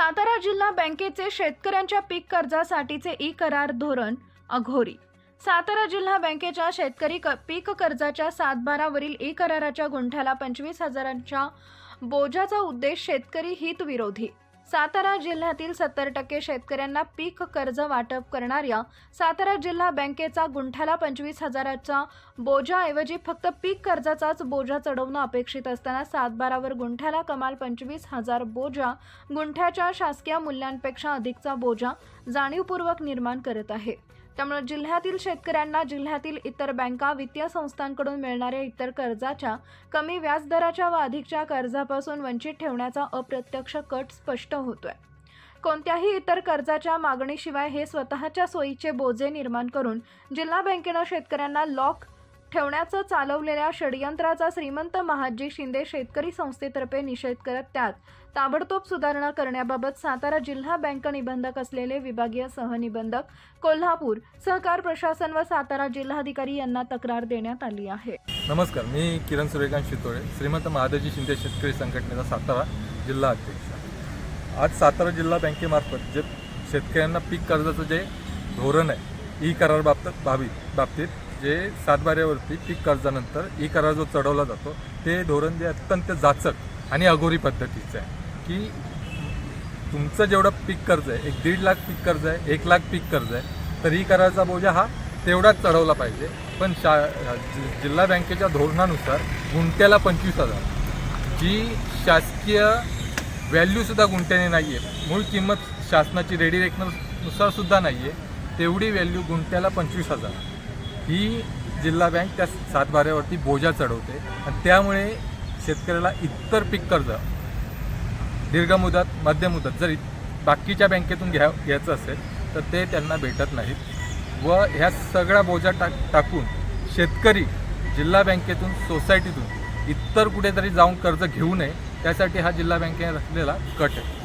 सातारा जिल्हा बँकेचे शेतकऱ्यांच्या पीक कर्जासाठीचे ई करार धोरण अघोरी. सातारा जिल्हा बँकेच्या शेतकरी क पीक कर्जाच्या सातबारावरील ई कराराच्या गुंठ्याला पंचवीस हजारांच्या बोजाचा उद्देश शेतकरी हितविरोधी. सातारा जिल्ह्यातील सत्तर टक्के शेतकऱ्यांना पीक कर्ज वाटप करणाऱ्या सातारा जिल्हा बँकेचा गुंठ्याला पंचवीस हजाराचा बोजाऐवजी फक्त पीक कर्जाचाच बोजा चढवणं अपेक्षित असताना सातबारावर गुंठ्याला कमाल पंचवीस हजार बोजा गुंठ्याच्या शासकीय मूल्यांपेक्षा अधिकचा बोजा जाणीवपूर्वक निर्माण करत आहे. त्यामुळे जिल्ह्यातील शेतकऱ्यांना जिल्ह्यातील इतर बँका वित्तीय संस्थांकडून मिळणाऱ्या इतर कर्जाच्या कमी व्याजदराच्या व अधिकच्या कर्जापासून वंचित ठेवण्याचा अप्रत्यक्ष कट स्पष्ट होतोय. कोणत्याही इतर कर्जाच्या मागणीशिवाय हे स्वतःच्या सोयीचे बोजे निर्माण करून जिल्हा बँकेनं शेतकऱ्यांना लॉक ठेवण्याचं चालवलेल्या षडयंत्राचा श्रीमंत महाजी शिंदे शेतकरी संस्थेतर्फे निषेध करत त्यात ताबडतोब सुधारणा करण्याबाबत सातारा जिल्हा बँक निबंधक असलेले विभागीय सहनिबंधक कोल्हापूर सहकार प्रशासन व सातारा जिल्हाधिकारी यांना तक्रार देण्यात आली आहे. नमस्कार मी किरण सूर्यकांत शितोळे श्रीमंत महादेवजी शिंदे शेतकरी संघटनेचा सातारा जिल्हा अध्यक्ष आज सातारा जिल्हा बँकेमार्फत जे शेतकऱ्यांना पीक कर्जाचं जे धोरण आहे ई करार बाबतीत बाबी बाबतीत जे सातबाऱ्यावरती पीक कर्जानंतर ई करार जो चढवला जातो ते धोरण जे अत्यंत जाचक आणि अघोरी पद्धतीचं आहे. की तुमचं जेवढं पीक कर्ज आहे एक दीड लाख पीक कर्ज आहे एक लाख पीक कर्ज आहे तर ई कराराचा बोजा हा तेवढाच चढवला पाहिजे. पण शा जि- जिल्हा बँकेच्या धोरणानुसार गुंट्याला पंचवीस हजार. जी शासकीय व्हॅल्यूसुद्धा गुंट्याने नाही आहे मूळ किंमत शासनाची रेडी रेकनरनुसारसुद्धा नाही आहे तेवढी व्हॅल्यू गुंट्याला पंचवीस हजार. ही जिल्हा बँक त्या सातबाऱ्यावरती बोजा चढवते. आणि त्यामुळे शेतकऱ्याला इतर पीक कर्ज दीर्घ मुदत मध्यम मुदत जर बाकीच्या बँकेतून घ्या घ्यायचं असेल तर ते त्यांना भेटत नाहीत. व ह्या सगळ्या बोजा टाक टाकून शेतकरी जिल्हा बँकेतून सोसायटीतून इतर कुठेतरी जाऊन कर्ज घेऊ नये त्यासाठी हा जिल्हा बँकेने रचलेला कट आहे.